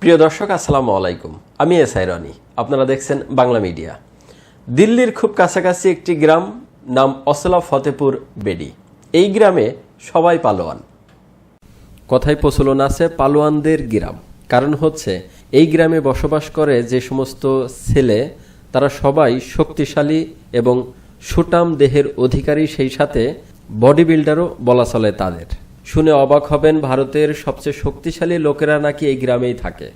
প্রিয় দর্শক, আসসালামু আলাইকুম। আমি এস আই রনি। আপনারা দেখছেন বাংলা মিডিয়া। দিল্লির খুব কাছাকাছি একটি গ্রাম, নাম অসলা ফতেপুর বেডি। এই গ্রামে সবাই পালোয়ান। কথায় প্রচলন আছে পালোয়ানদের গ্রাম। কারণ হচ্ছে, এই গ্রামে বসবাস করে যে সমস্ত ছেলে, তারা সবাই শক্তিশালী এবং সুটাম দেহের অধিকারী, সেই সাথে বডি বিল্ডারও বলা চলে তাদের। শুনে অবাক হবেন ভারতের সবচেয়ে শক্তিশালী লোকেরা নাকি এই গ্রামেই থাকে।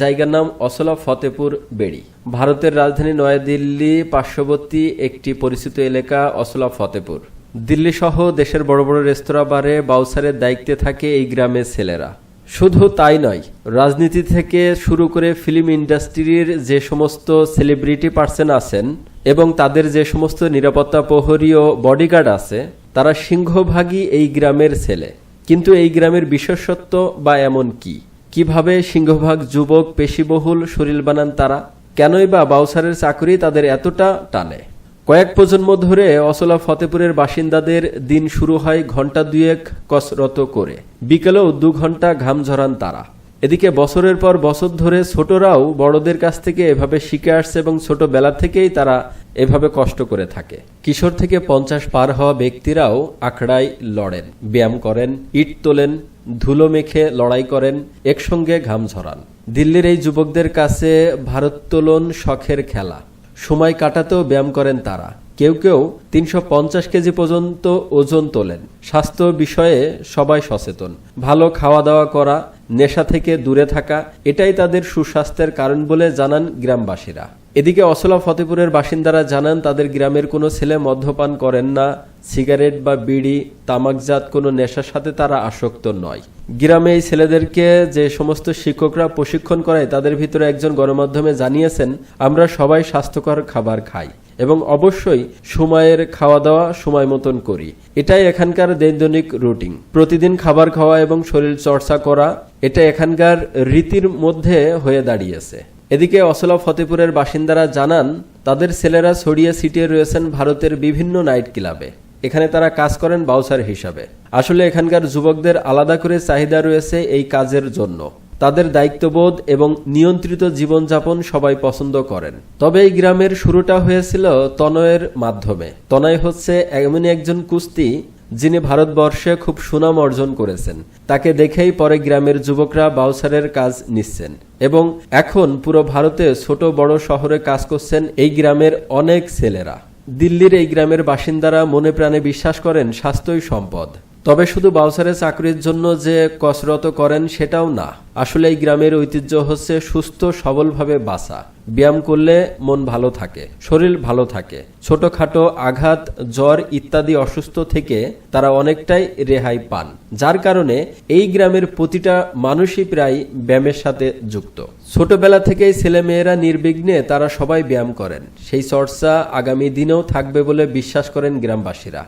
জায়গার নাম অসলা ফতেপুর বেড়ি। ভারতের রাজধানী নয়াদিল্লি পার্শ্ববর্তী একটি পরিচিত এলাকা অসলা ফতেপুর। দিল্লি সহ দেশের বড় বড় রেস্তোরাঁ বারে বাউসারের দায়িত্বে থাকে এই গ্রামের ছেলেরা। শুধু তাই নয়, রাজনীতি থেকে শুরু করে ফিল্ম ইন্ডাস্ট্রির যে সমস্ত সেলিব্রিটি পার্সন আছেন এবং তাদের যে সমস্ত নিরাপত্তা প্রহরী ও বডিগার্ড আছে, তারা সিংহভাগই এই গ্রামের ছেলে। কিন্তু এই গ্রামের বিশেষত্ব বা এমন কি? কীভাবে সিংহভাগ, যুবক, পেশিবহুল শরীর বানান তারা? কেনই বা বাউসারের চাকরি তাদের এতটা টানে? কয়েক প্রজন্ম ধরে অসলা ফতেপুরের বাসিন্দাদের দিন শুরু হয় ঘণ্টা দুয়েক কসরত করে। বিকেলেও দু ঘণ্টা ঘাম ঝরান তারা। এদিকে বছরের পর বছর ধরে ছোটরাও বড়দের কাছ থেকে এভাবে শিখে আসছে এবং ছোটবেলা থেকেই তারা এভাবে কষ্ট করে থাকে। কিশোর থেকে পঞ্চাশ পার হওয়া ব্যক্তিরাও আখড়ায় লড়েন, ব্যায়াম করেন, ইট তোলেন, ধুলো মেখে লড়াই করেন, একসঙ্গে ঘাম ঝরান। দিল্লির এই যুবকদের কাছে ভারোত্তোলন শখের খেলা। সময় কাটাতেও ব্যায়াম করেন তারা। কেউ কেউ তিনশো পঞ্চাশ কেজি পর্যন্ত ওজন তোলেন। স্বাস্থ্য বিষয়ে সবাই সচেতন। ভালো খাওয়া দাওয়া করা, নেশা থেকে দূরে থাকা, এটাই তাদের সুস্বাস্থ্যের কারণ বলে জানান গ্রামবাসীরা। এদিকে অসলা ফতেপুরের বাসিন্দারা জানান, তাদের গ্রামের কোনো ছেলে মদ্যপান করেন না, সিগারেট বা বিড়ি, তামাকজাত কোনো নেশার সাথে তারা আসক্ত নয়। গ্রামে এই ছেলেদেরকে যে সমস্ত শিক্ষকরা প্রশিক্ষণ করায়, তাদের ভিতরে একজন গণমাধ্যমে জানিয়েছেন, আমরা সবাই স্বাস্থ্যকর খাবার খাই। এবং অবশ্যই সময়ের খাওয়া দাওয়া সময় মতন করি। এটাই এখানকার দৈনন্দিন রুটিন। প্রতিদিন খাবার খাওয়া এবং শরীর চর্চা করা, এটা এখানকার রীতির মধ্যে হয়ে দাঁড়িয়েছে। এদিকে অসলা ফতেপুরের বাসিন্দারা জানান, তাদের ছেলেরা ছড়িয়ে ছিটিয়ে রয়েছেন ভারতের বিভিন্ন নাইট ক্লাবে। এখানে তারা কাজ করেন বাউসার হিসাবে। আসলে এখানকার যুবকদের আলাদা করে চাহিদা রয়েছে এই কাজের জন্য। তাদের দায়িত্ববোধ এবং নিয়ন্ত্রিত জীবনযাপন সবাই পছন্দ করেন। তবে এই গ্রামের শুরুটা হয়েছিল তনয়ের মাধ্যমে। তনয় হচ্ছে এমনই একজন কুস্তি, যিনি ভারতবর্ষে খুব সুনাম অর্জন করেছেন। তাকে দেখেই পরে গ্রামের যুবকরা বাউসারের কাজ নিচ্ছেন এবং এখন পুরো ভারতে ছোট বড় শহরে কাজ করছেন এই গ্রামের অনেক ছেলেরা। দিল্লির এই গ্রামের বাসিন্দারা মনে প্রাণে বিশ্বাস করেন স্বাস্থ্যই সম্পদ। তবে শুধু বাউসারে চাকরির জন্য যে কসরত করেন সেটাও না। আসলে এই গ্রামের ঐতিহ্য হচ্ছে সুস্থ, সবলভাবে বাঁচা। ব্যায়াম করলে মন ভালো থাকে, শরীর ভালো থাকে। ছোটখাটো আঘাত, জ্বর ইত্যাদি অসুস্থ থেকে তারা অনেকটাই রেহাই পান। যার কারণে এই গ্রামের প্রতিটা মানুষই প্রায় ব্যায়ামের সাথে যুক্ত। ছোটবেলা থেকেই ছেলেমেয়েরা নির্বিঘ্নে তারা সবাই ব্যায়াম করেন। সেই চর্চা আগামী দিনেও থাকবে বলে বিশ্বাস করেন গ্রামবাসীরা।